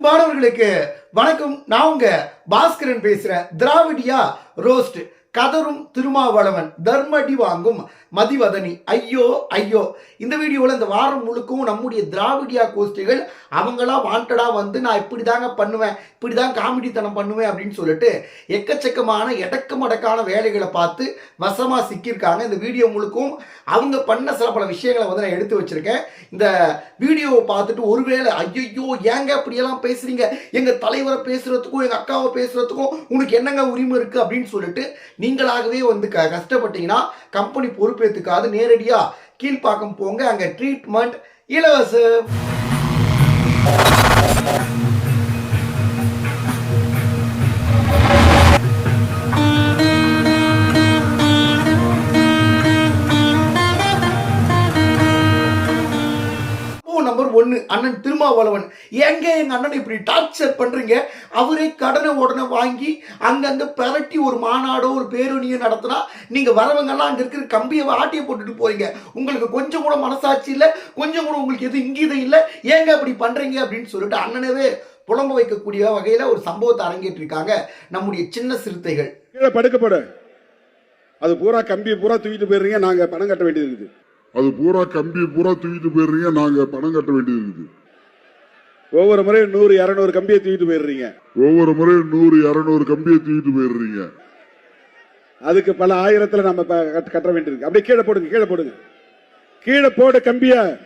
மாணவர்களுக்கு வணக்கம். நான் உங்க பாஸ்கரன் பேசுறேன். திராவிடியா ரோஸ்ட். கதரும் திருமாவளவன். தர்மடி வாங்கும். மதிவதனி. ஐயோ ஐயோ. இந்த வீடியோவில் இந்த வாரம் முழுக்கவும் நம்முடைய திராவிடியா கோஷ்டிகள் அவங்களாம் வாண்டடாக வந்து நான் இப்படி தாங்க பண்ணுவேன் இப்படி தான் காமெடித்தனம் பண்ணுவேன் அப்படின்னு சொல்லிட்டு எக்கச்சக்கமான எடக்கு மடக்கான வேலைகளை பார்த்து வசமாக சிக்கியிருக்காங்க. இந்த வீடியோ முழுக்கவும் அவங்க பண்ண சில பல விஷயங்களை வந்து நான் எடுத்து வச்சிருக்கேன். இந்த வீடியோவை பார்த்துட்டு ஒருவேளை ஐயோ ஏங்க அப்படியெல்லாம் பேசுகிறீங்க எங்கள் தலைவரை பேசுகிறதுக்கும் எங்கள் அக்காவை பேசுகிறதுக்கும் உனக்கு என்னங்க உரிமை இருக்குது அப்படின்னு சொல்லிட்டு நீங்களாகவே வந்து க கஷ்டப்பட்டீங்கன்னா கம்பெனி பொறுப்பேற்றுக்காது நேரடியா கீழ்ப்பாக்கம் போங்க அங்க ட்ரீட்மெண்ட் இலவசம். ஒன்று அண்ணன் திருமாவளவன் ஏங்க எங்க அண்ணனை இப்படி டார்ச்சர் பண்றீங்க? அவரே கடனை உடனே வாங்கி அங்கங்க பெரட்டி ஒரு மாநாடோ ஒரு பேரணியோ நடத்தினா நீங்க வரவங்கெல்லாம் அங்க இருக்கிற கம்பியை ஆட்டியை போட்டுட்டு போறீங்க. உங்களுக்கு கொஞ்சம் கூட மனசாட்சி இல்லை கொஞ்சம் கூட உங்களுக்கு எதுவும் இங்கீதம் இல்லை. ஏங்க அப்படி பண்றீங்க அப்படின்னு சொல்லிட்டு அண்ணனவே புலம்ப வைக்கக்கூடிய வகையில ஒரு சம்பவத்தை அரங்கேற்றிருக்காங்க நம்முடைய சின்ன சிறுத்தைகள். படுக்கப்பட. அது பூரா கம்பி பூரா தூக்கிட்டு போயிடுறீங்க நாங்க பணம் கட்ட வேண்டியது இருக்குது. அது பூரா கம்பி பூரா தூக்கிட்டு போயிடுறீங்க. நாங்க பணம் கட்ட வேண்டியது இருக்குது. ஒவ்வொரு முறையும் நூறு இரநூறு கம்பியை தூக்கிட்டு போயிடுறீங்க. ஒவ்வொரு முறையும் நூறு இருநூறு கம்பியை தூக்கிட்டு போயிடுறீங்க. அதுக்கு பல ஆயிரத்துல நம்ம கட்ட- வேண்டியிருக்கு. அப்படியே கீழே போடுங்க கீழே போடுங்க. கீழே போடு கம்பிய.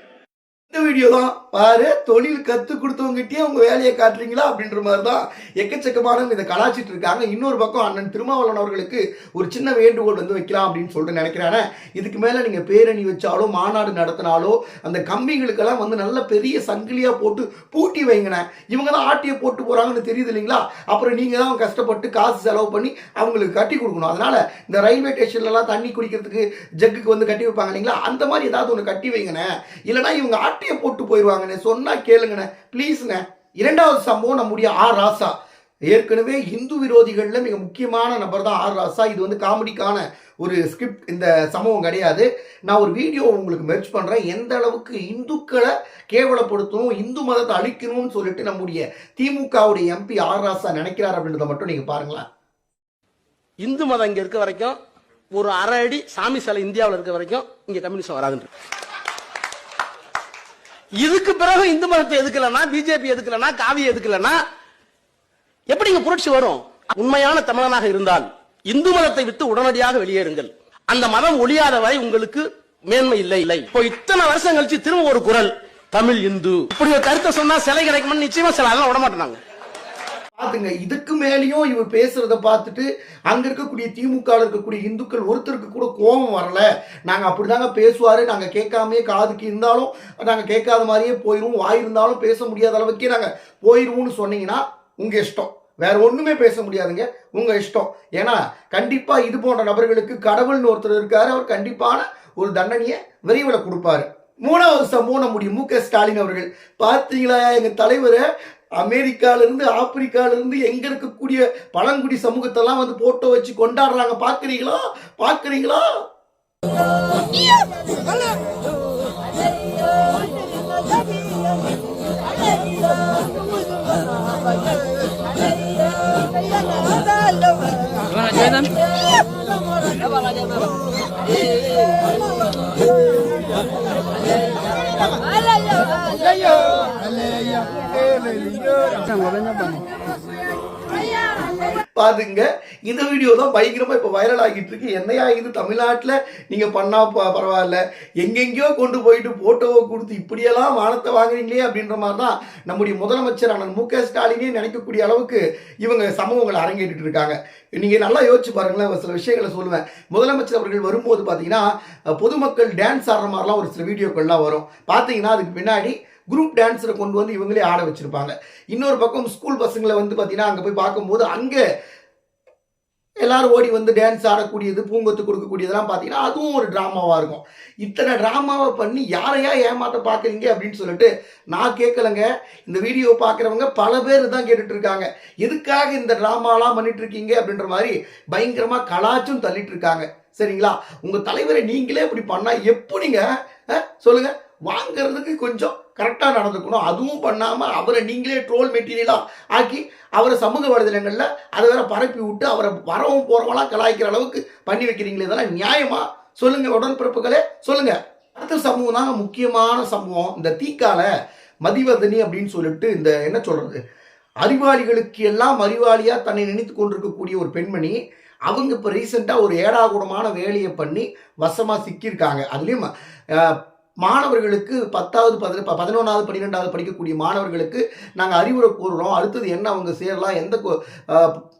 வீடியோ தான். பாரு தொழில் கத்து கொடுத்தவங்ககிட்டயே உங்க வேலையை காட்டுறீங்களா அப்படின்ற மாதிரி தான் எக்கச்சக்கமானவங்க இதை கலாச்சிட்டு இருக்காங்க. இன்னொரு பக்கம் அண்ணன் திருமாவளவன் அவர்களுக்கு ஒரு சின்ன வேண்டுகோள் வந்து வைக்கலாம் அப்படின்னு சொல்லிட்டு நினைக்கிறானே. இதுக்கு மேல நீங்க பேரணி வச்சாலோ மாநாடு நடத்தினாலோ அந்த கம்பிகளுக்கெல்லாம் வந்து நல்ல பெரிய சங்கிலியா போட்டு பூட்டி வைங்கண்ணே. இவங்க தான் ஆட்டியை போட்டு போறாங்கன்னு தெரியுது இல்லைங்களா? அப்புறம் நீங்க தான் கஷ்டப்பட்டு காசு செலவு பண்ணி அவங்களுக்கு கட்டி கொடுக்கணும். அதனால இந்த ரயில்வே ஸ்டேஷன்லலாம் தண்ணி குடிக்கிறதுக்கு ஜக்குக்கு வந்து கட்டி வைப்பாங்க இல்லைங்களா? அந்த மாதிரி ஏதாவது ஒன்று கட்டி வைங்கண்ணே. இல்லைனா இவங்க ஆட்டியை போட்டு போயிடுவாங்கண்ணே சொன்னால் கேளுங்கண்ணே ப்ளீஸ்ண்ணே இரண்டாவது சம்பவம் நம்முடைய ஆர் ராசா. ஏற்கனவே இந்து விரோதிகளில் மிக முக்கியமான நபர் தான் ஆர் ராசா. இது வந்து காமெடிக்கான ஒரு ஸ்கிரிப்ட் இந்த சம்பவம் கிடையாது. நான் ஒரு வீடியோ உங்களுக்கு மெர்ச் பண்ணுறேன் எந்த அளவுக்கு இந்துக்களை கேவலப்படுத்தணும் இந்து மதத்தை அழிக்கணும்னு சொல்லிட்டு நம்முடைய திமுகவுடைய எம்பி ஆர் ராசா நினைக்கிறார் அப்படின்றத மட்டும் நீங்கள் பாருங்களேன். இந்து மதம் இங்கே இருக்க வரைக்கும் ஒரு அரை அடி சாமி சிலை இந்தியாவில் இருக்க வரைக்கும் இங்கே கம்யூனிஸ்ட் வராதுன்ற இதுக்கு பிறகு இந்து மதத்தை எதுக்கலனா பிஜேபி எதுக்கலனா காவி எதுக்கலனா எப்படி இங்க புரட்சி வரும்? உண்மையான தமிழனாக இருந்தால் இந்து மதத்தை விட்டு உடனடியாக வெளியேறுங்கள். அந்த மதம் ஒழியாத வரை உங்களுக்கு மேன்மை இல்லை. இல்லை இப்போ இத்தனை வருஷம் கழிச்சு திரும்ப ஒரு குரல் தமிழ் இந்து. இப்படி ஒரு கருத்தை சொன்னா சிலை கிடைக்கும்னு நிச்சயமா சில அதெல்லாம் விட மாட்டேனாங்க பாத்துங்க இதுக்கு மேலேயும் இவர் பேசுறத பார்த்துட்டு அங்க இருக்கக்கூடிய திமுக இருக்கக்கூடிய இந்துக்கள் ஒருத்தருக்கு கூட கோபம் வரல. நாங்க அப்படிதாங்க பேசுவாரு. நாங்க கேட்காமே காதுக்கு இருந்தாலும் நாங்க கேட்காத மாதிரியே போயிடுவோம் வாய் இருந்தாலும் பேச முடியாத அளவுக்கே நாங்க போயிருவோம்னு சொன்னீங்கன்னா உங்க இஷ்டம். வேற ஒண்ணுமே பேச முடியாதுங்க. உங்க இஷ்டம். ஏன்னா கண்டிப்பா இது போன்ற நபர்களுக்கு கடவுள்னு ஒருத்தர் இருக்காரு. அவர் கண்டிப்பான ஒரு தண்டனையை விரைவில் கொடுப்பாரு. மூணாவது சம்பவம் நம்முடைய மு க ஸ்டாலின் அவர்கள். பார்த்தீங்களா எங்கள் தலைவரை அமெரிக்காவிலிருந்து ஆப்பிரிக்காவிலிருந்து எங்கே இருக்கக்கூடிய பழங்குடி சமூகத்தெல்லாம் வந்து போட்டோ வச்சு கொண்டாடுறாங்க. பார்க்குறீங்களா? பார்க்குறீங்களா? 像我们那边。哎，பாருங்க. இந்த வீடியோ தான் பயங்கரமா இப்ப வைரல் ஆகிட்டு இருக்கு என்னையா இது? தமிழ்நாட்டுல நீங்க பண்ணா ப- பரவாயில்ல. எங்கெங்கேயோ கொண்டு போயிட்டு போட்டோவை கொடுத்து இப்படியெல்லாம் வானத்தை வாங்குறீங்களே அப்படின்ற மாதிரி தான் நம்முடைய முதலமைச்சர் அண்ணன் மு க ஸ்டாலினே நினைக்கக்கூடிய அளவுக்கு இவங்க சமூகங்களை அரங்கேற்றிட்டு இருக்காங்க. நீங்க நல்லா யோசிச்சு பாருங்களேன். சில விஷயங்களை சொல்லுவேன். முதலமைச்சர் அவர்கள் வரும்போது பாத்தீங்கன்னா பொதுமக்கள் டான்ஸ் ஆடுற மாதிரிலாம் ஒரு சில வீடியோக்கள்லாம் வரும். பாத்தீங்கன்னா அதுக்கு பின்னாடி குரூப் டான்ஸரை கொண்டு வந்து இவங்களே ஆட வச்சிருப்பாங்க. இன்னொரு பக்கம் ஸ்கூல் பசங்களை வந்து பார்த்தீங்கன்னா அங்கே போய் பார்க்கும்போது அங்கே எல்லாரும் ஓடி வந்து டான்ஸ் ஆடக்கூடியது பூங்கொத்து கொடுக்கக்கூடியதெல்லாம் பார்த்தீங்கன்னா அதுவும் ஒரு ட்ராமாவாக இருக்கும். இத்தனை ட்ராமாவை பண்ணி யாரையா ஏமாற்ற பார்க்குறீங்க அப்படின்னு சொல்லிட்டு நான் கேட்கலங்க. இந்த வீடியோ பார்க்குறவங்க பல பேர் தான் கேட்டுட்டு இருக்காங்க. எதுக்காக இந்த ட்ராமாலாம் பண்ணிட்டு இருக்கீங்க அப்படின்ற மாதிரி பயங்கரமாக கலாச்சும் தள்ளிட்டு இருக்காங்க. சரிங்களா? உங்கள் தலைவரை நீங்களே இப்படி பண்ணால் எப்படிங்க? சொல்லுங்கள் வாங்கிறதுக்கு கொஞ்சம் கரெக்டாக நடந்துக்கணும். அதுவும் பண்ணாமல் அவரை நீங்களே ட்ரோல் மெட்டீரியலாக ஆக்கி அவரை சமூக வலைதளங்களில் அதை வேற பரப்பி விட்டு அவரை வரவும் போகிறவங்களாம் கலாய்க்கிற அளவுக்கு பண்ணி வைக்கிறீங்களே இதெல்லாம் நியாயமாக சொல்லுங்கள் உடன்பிறப்புகளே சொல்லுங்கள் அடுத்த சமூகம் தான் முக்கியமான சமூகம். இந்த தீக்கால மதிவதனி அப்படின்னு சொல்லிட்டு இந்த என்ன சொல்கிறது அறிவாளிகளுக்கு எல்லாம் அறிவாளியாக தன்னை நினைத்து கொண்டிருக்கக்கூடிய ஒரு பெண்மணி அவங்க இப்போ ரீசெண்டாக ஒரு ஏடாகூடமான வேலையை பண்ணி வசமாக சிக்கியிருக்காங்க. அதுலேயும் மாணவர்களுக்கு பத்தாவது பதின ப- பதினொன்றாவது பன்னிரெண்டாவது படிக்கக்கூடிய மாணவர்களுக்கு நாங்கள் அறிவுரை கூறுறோம். அடுத்தது என்ன அவங்க சேரலாம் எந்த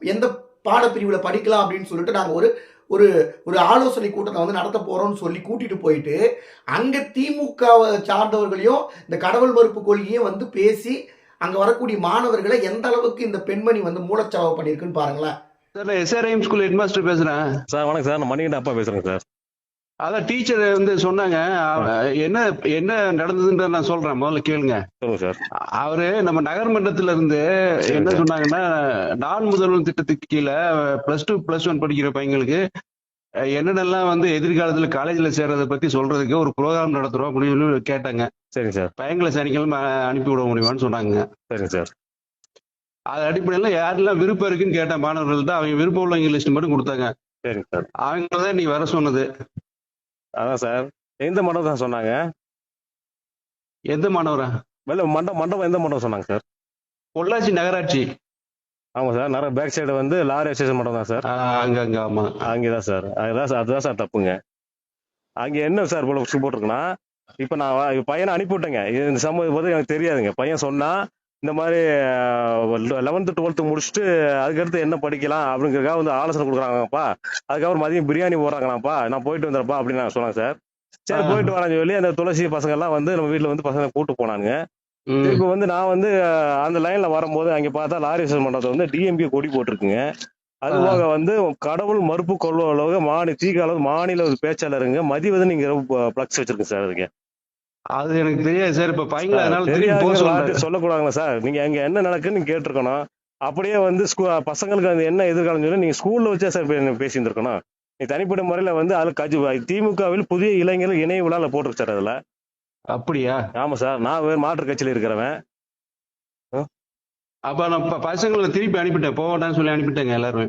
எந்த பாடப்பிரிவில் படிக்கலாம் அப்படின்னு சொல்லிட்டு நாங்கள் ஒரு ஒரு ஒரு ஆலோசனை கூட்டத்தை வந்து நடத்த போறோம்னு சொல்லி கூட்டிட்டு போயிட்டு அங்க திமுகவை சார்ந்தவர்களையும் இந்த கடவுள் மறுப்பு கொள்கையும் வந்து பேசி அங்க வரக்கூடிய மாணவர்களை எந்த அளவுக்கு இந்த பெண்மணி வந்து மூலச்சாவை பண்ணியிருக்குன்னு பாருங்களேன். சார் நான் எஸ்ஆர்ஐஎம் ஸ்கூல் ஹெட்மாஸ்டர் பேசுறேன். சார் வணக்கம் சார். நான் மணிகண்ட அப்பா பேசுறேங்க சார். அதான் டீச்சர் வந்து சொன்னாங்க என்ன என்ன நடந்ததுன்ற நான் சொல்றேன் முதல்ல கேளுங்க. சார். அவரு நம்ம நகர்மன்றத்துல இருந்து என்ன சொன்னாங்கன்னா நான் முதல்வன் திட்டத்துக்கு கீழே பிளஸ் டூ பிளஸ் ஒன் படிக்கிற பையங்களுக்கு என்னென்னலாம் வந்து எதிர்காலத்துல காலேஜ்ல சேர்றதை பத்தி சொல்றதுக்கு ஒரு ப்ரோக்ராம் நடத்துறோம் அப்படின்னு சொல்லி கேட்டாங்க. சரிங்க சார். பையங்களை சனிக்கிழமை அனுப்பி விட முடியுமான்னு சொன்னாங்க. சரிங்க சார். அது அடிப்படையில் யாரெல்லாம் விருப்பம் இருக்குன்னு கேட்ட மாணவர்கள் தான் அவங்க விருப்பம் உள்ளவங்க லிஸ்ட் மட்டும் கொடுத்தாங்க. சார் அவங்க தான் நீ வர சொன்னது. அதான் சார். எந்த மண்டபம் தான் சொன்னாங்க? எந்த மாணவரா வெளில மண்டபம் மண்டபம் எந்த மண்டபம் சொன்னாங்க சார்? பொள்ளாச்சி நகராட்சி. ஆமாம் சார் நிறைய பேக் சைடு வந்து லாரி ஸ்டேஷன் மண்டபம் தான் சார். ஆஹ் அங்க அங்க ஆமா. அங்கே தான் சார். அதுதான் சார் அதுதான் சார் தப்புங்க. அங்கே என்ன சார் போல போட்டிருக்குன்னா இப்போ நான் வ- இப்ப பையனை அனுப்பி விட்டேங்க. இது இந்த சம்பவம் பற்றி எனக்கு தெரியாதுங்க. பையன் சொன்னா இந்த மாதிரி லெவன்த்து டுவெல்த்து முடிச்சுட்டு அதுக்கடுத்து என்ன படிக்கலாம் அப்படிங்கிறதுக்காக வந்து ஆலோசனை கொடுக்குறாங்கப்பா அதுக்கப்புறம் மதியம் பிரியாணி போடுறாங்களாப்பா. நான் போயிட்டு வந்துடுறப்பா அப்படின்னு நான் சொன்னேன் சார். சரி. போயிட்டு வரேன்னு சொல்லி அந்த துளசி பசங்க எல்லாம் வந்து நம்ம வீட்டில் வந்து பசங்க கூட்டு போனானுங்க. இப்போ வந்து நான் வந்து அந்த லைன்ல வரும்போது அங்க பார்த்தா லாரி மண்டபத்தை வந்து டிஎம்பி கொடி போட்டிருக்குங்க. அது ஆ. போக வந்து கடவுள் மறுப்பு கொள்வளவு மாநில தீக அளவு மாநில ஒரு பேச்சாளருங்க. மதிவதன் நீங்க பிளக்ஸ் வச்சிருக்கு சார் அதுக்கு அது எனக்கு தெரியாது சார். இப்ப பையங்களை அதனால வார்த்தை சொல்லக்கூடாதுங்களா சார்? நீங்க அங்க என்ன நடக்குன்னு கேட்டிருக்கணும். அப்படியே வந்து ஸ்கூ பசங்களுக்கு அது என்ன எதிர்காலம் சொல்லி நீங்க ஸ்கூல்ல வச்சா சார் பேசியிருந்திருக்கணும். நீ தனிப்பட்ட முறையில வந்து அதுல கஜு திமுகவில் புதிய இளைஞர்கள் இணைய விழால போட்டிருக்கு சார் அதுல. அப்படியா? ஆமா சார். நான் வேறு மாற்று கட்சியில இருக்கிறவன். அப்ப நான் பசங்களை திருப்பி அனுப்பிட்டேன். போகட்டான்னு சொல்லி அனுப்பிட்டேங்க எல்லாருமே.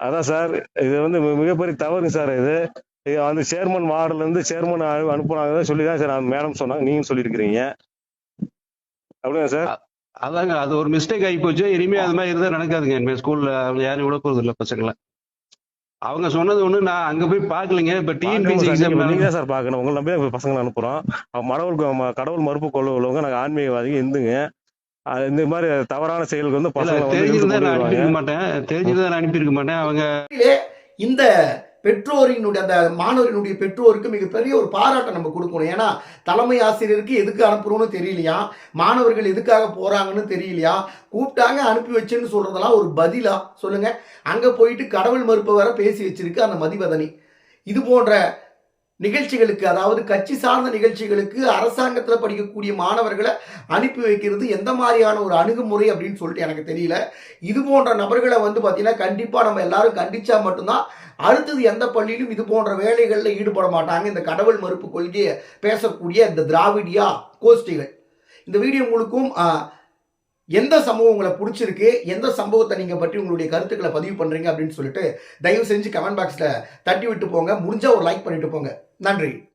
அதான் சார். இது வந்து மிகப்பெரிய தவறு சார் இது. வந்து சேர்மன் வார்டுல இருந்து சேர்மன் அனுப்புனாங்க. சொல்லி தான் சார் மேடம் சொன்னாங்க. நீங்க சொல்லியிருக்கிறீங்க. அப்படியா சார்? அதாங்க. அது ஒரு மிஸ்டேக் ஆகி போச்சு. இனிமே அது மாதிரி இருந்தா நடக்காதுங்க. இனிமே ஸ்கூல்ல யாரும் விட போறது இல்ல பசங்களை. அவங்க சொன்னது ஒண்ணு நான் அங்க போய் பாக்கலைங்க இப்ப டிஎன்பிசி. நீங்க- நீங்க எக்ஸாம் தான் சார் பார்க்கணும். உங்களை நம்பி தான் பசங்களை அனுப்புறோம். அவ கடவுள் மறுப்பு கொள்ள உள்ளவங்க நாங்க ஆன்மீகவாதிங்க இந்துங்க. அது இந்த மாதிரி தவறான செயலுக்கு வந்து இழுத்து தெரிஞ்சிருந்தா நான். அனுப்பியிருக்க மாட்டேன். தெரிஞ்சிருந்தா நான் அனுப்பியிருக்க மாட்டேன். அவங்க இந்த பெற்றோரினுடைய அந்த மாணவரினுடைய பெற்றோருக்கு மிகப்பெரிய ஒரு பாராட்டை நம்ம கொடுக்கணும். ஏன்னா தலைமை ஆசிரியருக்கு எதுக்கு அனுப்புகிறோம்னு தெரியலையா? மாணவர்கள் எதுக்காக போகிறாங்கன்னு தெரியலையா? கூப்பிட்டாங்க அனுப்பி வச்சேன்னு சொல்கிறதெல்லாம் ஒரு பதிலா? சொல்லுங்கள் அங்கே போயிட்டு கடவுள் மறுப்பு வர பேசி வச்சிருக்கு அந்த மதிவதனி. இது போன்ற நிகழ்ச்சிகளுக்கு அதாவது கட்சி சார்ந்த நிகழ்ச்சிகளுக்கு அரசாங்கத்தில் படிக்கக்கூடிய மாணவர்களை அனுப்பி வைக்கிறது எந்த மாதிரியான ஒரு அணுகுமுறை அப்படின்னு சொல்லிட்டு எனக்கு தெரியல. இது போன்ற நபர்களை வந்து பார்த்தீங்கன்னா கண்டிப்பாக நம்ம எல்லாரும் கண்டிச்சா மட்டும்தான் அடுத்தது எந்த பள்ளியிலும் இது போன்ற வேலைகளில் ஈடுபட மாட்டாங்க. இந்த கடவுள் மறுப்பு கொள்கையை பேசக்கூடிய இந்த திராவிடியா கோஷ்டிகள். இந்த வீடியோ உங்களுக்கும் எந்த சம்பவம் உங்களை பிடிச்சிருக்கு? எந்த சம்பவத்தை நீங்கள் பற்றி உங்களுடைய கருத்துக்களை பதிவு பண்ணுறீங்க அப்படின்னு சொல்லிட்டு தயவு செஞ்சு கமெண்ட் பாக்ஸில் தட்டி விட்டு போங்க. முடிஞ்சால் ஒரு லைக் பண்ணிட்டு போங்க. நன்றி.